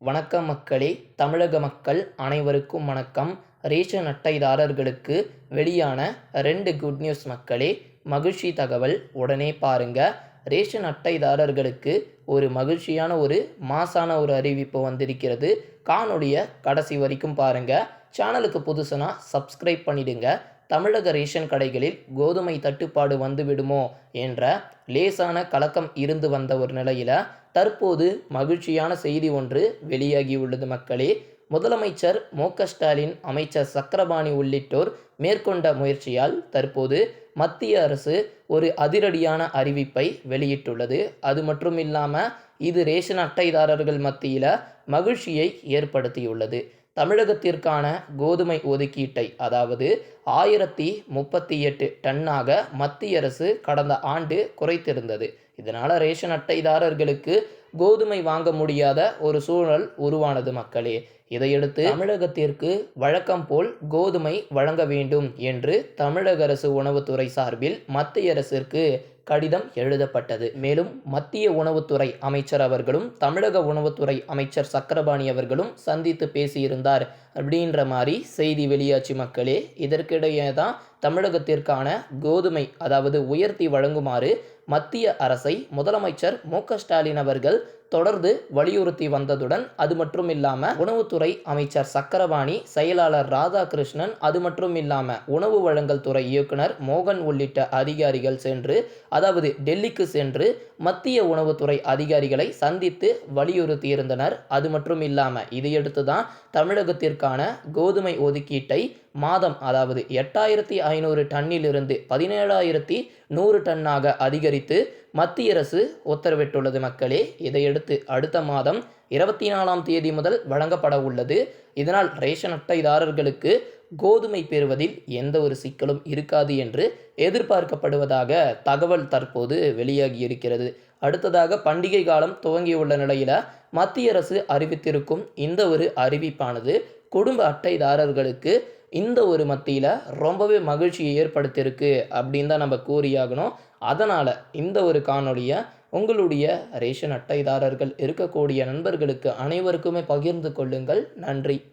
வணக்கம் மக்களே தமிழக மக்கள் அனைவருக்கும் வணக்கம். ரேஷன் அட்டைதாரர்களுக்கு வெளியான ரெண்டு குட் நியூஸ் மக்களே மகிழ்ச்சி தகவல் உடனே பாருங்க. ரேஷன் அட்டைதாரர்களுக்கு ஒரு மகிழ்ச்சியான ஒரு மாசான ஒரு அறிவிப்பு வந்திருக்கிறது. காணொளிய கடைசி வரைக்கும் பாருங்க. சேனலுக்கு புதுசுனா சப்ஸ்கிரைப் பண்ணிடுங்க. தமிழக ரேஷன் கடைகளில் கோதுமை தட்டுப்பாடு வந்துவிடுமோ என்ற லேசான கலக்கம் இருந்து வந்த ஒரு நிலையில் தற்போது மகிழ்ச்சியான செய்தி ஒன்று வெளியாகியுள்ளது மக்களே. முதலமைச்சர் மு ஸ்டாலின் அமைச்சர் சக்கரபாணி உள்ளிட்டோர் மேற்கொண்ட முயற்சியால் தற்போது மத்திய அரசு ஒரு அதிரடியான அறிவிப்பை வெளியிட்டுள்ளது. அது மட்டும் இல்லாமல் இது ரேஷன் அட்டைதாரர்கள் மத்தியில் மகிழ்ச்சியை ஏற்படுத்தியுள்ளது. தமிழகத்திற்கான கோதுமை ஒதுக்கீட்டை அதாவது ஆயிரத்தி முப்பத்தி எட்டு டன்னாக மத்திய அரசு கடந்த ஆண்டு குறைத்திருந்தது. இதனால் ரேஷன் அட்டைதாரர்களுக்கு கோதுமை வாங்க முடியாத ஒரு சூழல் உருவானது மக்களே. இதையடுத்து தமிழகத்திற்கு வழக்கம் போல் கோதுமை வழங்க வேண்டும் என்று தமிழக அரசு உணவுத்துறை சார்பில் மத்திய அரசிற்கு கடிதம் எழுதப்பட்டது. மேலும் மத்திய உணவுத்துறை அமைச்சர் அவர்களும் தமிழக உணவுத்துறை அமைச்சர் சக்கரபாணி அவர்களும் சந்தித்து பேசியிருந்தார் அப்படின்ற மாதிரி செய்தி வெளியாச்சு மக்களே. இதற்கிடையே தான் தமிழகத்திற்கான கோதுமை அதாவது உயர்த்தி வழங்குமாறு மத்திய அரசை முதலமைச்சர் மு ஸ்டாலின் அவர்கள் தொடர்ந்து வலியுறுத்தி வந்ததுடன் அது மட்டும் இல்லாம உணவுத்துறை அமைச்சர் சக்கரவாணி செயலாளர் ராதாகிருஷ்ணன் அது மட்டும் இல்லாம உணவு வழங்கல் துறை இயக்குனர் மோகன் உள்ளிட்ட அதிகாரிகள் சென்று அதாவது டெல்லிக்கு சென்று மத்திய உணவுத்துறை அதிகாரிகளை சந்தித்து வலியுறுத்தியிருந்தனர். அது மட்டும் இல்லாம இதையடுத்து தான் தமிழகத்திற்கான கோதுமை ஒதுக்கீட்டை மாதம் அதாவது எட்டாயிரத்தி ஐநூறு டன்னிலிருந்து பதினேழாயிரத்தி நூறு டன்னாக அதிகரித்து மத்திய அரசு உத்தரவிட்டுள்ளது மக்களே. இதையடுத்து அடுத்த மாதம் இருபத்தி நாலாம் தேதி முதல் வழங்கப்பட உள்ளது இதனால் ரேஷன் அட்டைதாரர்களுக்கு கோதுமை பெறுவதில் எந்த ஒரு சிக்கலும் இருக்காது என்று எதிர்பார்க்கப்படுவதாக தகவல் தற்போது வெளியாகி இருக்கிறது. அடுத்ததாக பண்டிகை காலம் துவங்கியுள்ள நிலையில் மத்திய அரசு அறிவித்திருக்கும் இந்த ஒரு அறிவிப்பானது குடும்ப அட்டைதாரர்களுக்கு இந்த ஒரு மத்தியில் ரொம்பவே மகிழ்ச்சியை ஏற்படுத்தியிருக்கு அப்படின்னு தான் நம்ம கூறியாகணும். அதனால் இந்த ஒரு காணொலியை உங்களுடைய ரேஷன் அட்டைதாரர்கள் இருக்கக்கூடிய நண்பர்களுக்கு அனைவருக்குமே பகிர்ந்து கொள்ளுங்கள். நன்றி.